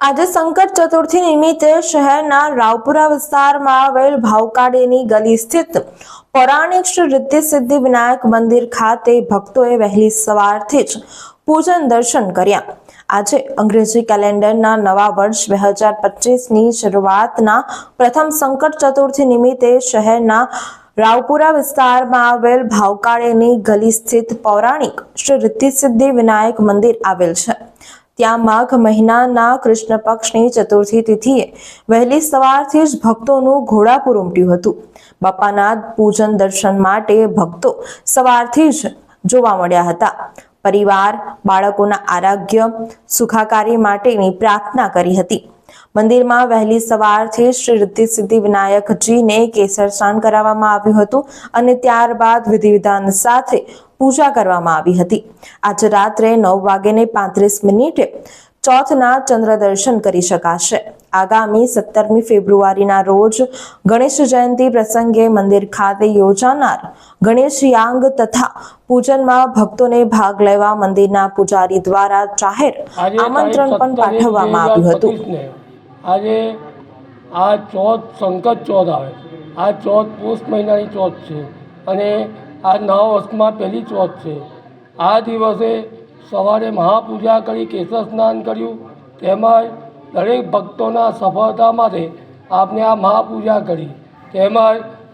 આજે સંકટ ચતુર્થી નિમિત્તે શહેરના રાવપુરા વિસ્તારમાં આવેલ ભાવકાડેની ગલી સ્થિત પૌરાણિક શ્રી રિદ્ધિ સિદ્ધિ વિનાયક મંદિર ખાતે ભક્તોએ વહેલી સવારથી જ પૂજન દર્શન કર્યા. આજે અંગ્રેજી કેલેન્ડરના નવા વર્ષ બે હજાર પચીસની શરૂઆતના પ્રથમ સંકટ ચતુર્થી નિમિત્તે શહેરના રાવપુરા વિસ્તારમાં આવેલ ભાવકાળેની ગલી સ્થિત પૌરાણિક શ્રી રિદ્ધિ સિદ્ધિ વિનાયક મંદિર આવેલ છે. ત્યાં માઘ મહિનાના કૃષ્ણ પક્ષની ચતુર્થી તિથિએ વહેલી સવારથી જ ભક્તોનું ઘોડાપુર ઉમટ્યું હતું. બાપાના પૂજન દર્શન માટે ભક્તો સવારથી જ જોવા મળ્યા હતા. પરિવાર, બાળકોના આરોગ્ય સુખાકારી માટેની પ્રાર્થના કરી હતી. મંદિરમાં વહેલી સવારથી શ્રી રિદ્ધિ સિદ્ધિ વિનાયકજીને કેસર સ્નાન કરાવવામાં આવ્યું હતું અને ત્યારબાદ વિધિ વિધાન સાથે પૂજા કરવામાં આવી હતી. આજે રાત્રે નવ વાગ્યે પાંત્રીસ મિનિટે ચોથના ચંદ્ર દર્શન કરી શકાશે. આગામી સત્તરમી ફેબ્રુઆરીના રોજ ગણેશ જયંતિ પ્રસંગે મંદિર ખાતે યોજાનાર ગણેશ યાંગ તથા પૂજનમાં ભક્તોને ભાગ લેવા મંદિરના પૂજારી દ્વારા જાહેર આમંત્રણ પણ પાઠવવામાં આવ્યું હતું. 2025 ને આજે આ ચોથ સંકટ ચોથ આવે આ ચોથ પોષ મહિનાની ચોથ છે અને આ નવ વર્ષમાં પહેલી ચોથ છે. આ દિવસે સવારે મહાપૂજા કરી કેશર સ્નાન કર્યું, તેમજ દરેક ભક્તોના સફળતા માટે આપણે આ મહાપૂજા કરી. તેમજ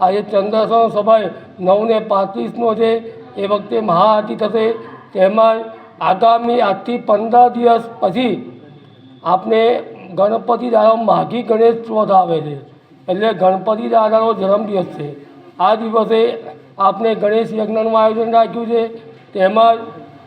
આજે ચંદ્રસણ સમય નવને પાંત્રીસનો છે એ વખતે મહાઆરતી થશે, તેમજ આગામી આજથી પંદર દિવસ પછી આપને ગણપતિ દાદા માઘી ગણેશ ચોથ આવે છે. એટલે ગણપતિ દાદાનો જન્મદિવસ છે. આ દિવસે આપણે ગણેશ યજ્ઞનું આયોજન રાખ્યું છે. તેમજ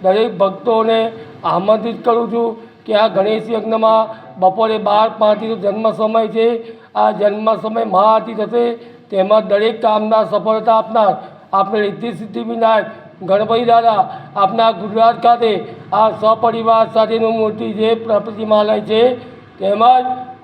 દરેક ભક્તોને આમંત્રિત કરું છું કે આ ગણેશ યજ્ઞમાં બપોરે બાર પાંચથી જન્મ સમય છે. આ જન્મ સમય મહાઆરતી થશે. તેમજ દરેક કામના સફળતા આપનાર આપણે રિદ્ધિ સિદ્ધિ વિનાયક, ગણપતિ દાદા, આપના ગુજરાત ખાતે આ સપરિવાર સાથેનું મૂર્તિ જે પ્રતિમાલય છે. તેમજ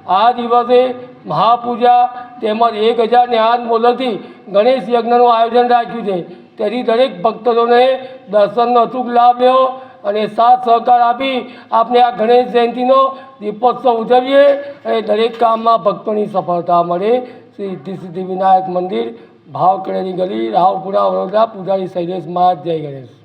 આ દિવસે મહાપૂજા તેમજ એક હજાર આઠ મોલકથી ગણેશ યજ્ઞનું આયોજન રાખ્યું છે. તેથી દરેક ભક્તોને દર્શનનો અચૂક લાભ લેવો અને સાથ સહકાર આપી આપણે આ ગણેશ જયંતિનો દીપોત્સવ ઉજવીએ અને દરેક કામમાં ભક્તોની સફળતા મળે. શ્રી સિદ્ધિ વિનાયક મંદિર ભાવકડેની ગલી, રાવપુરા વડોદરા, પૂજારી શૈલેષ મહારાજ, જય ગણેશ.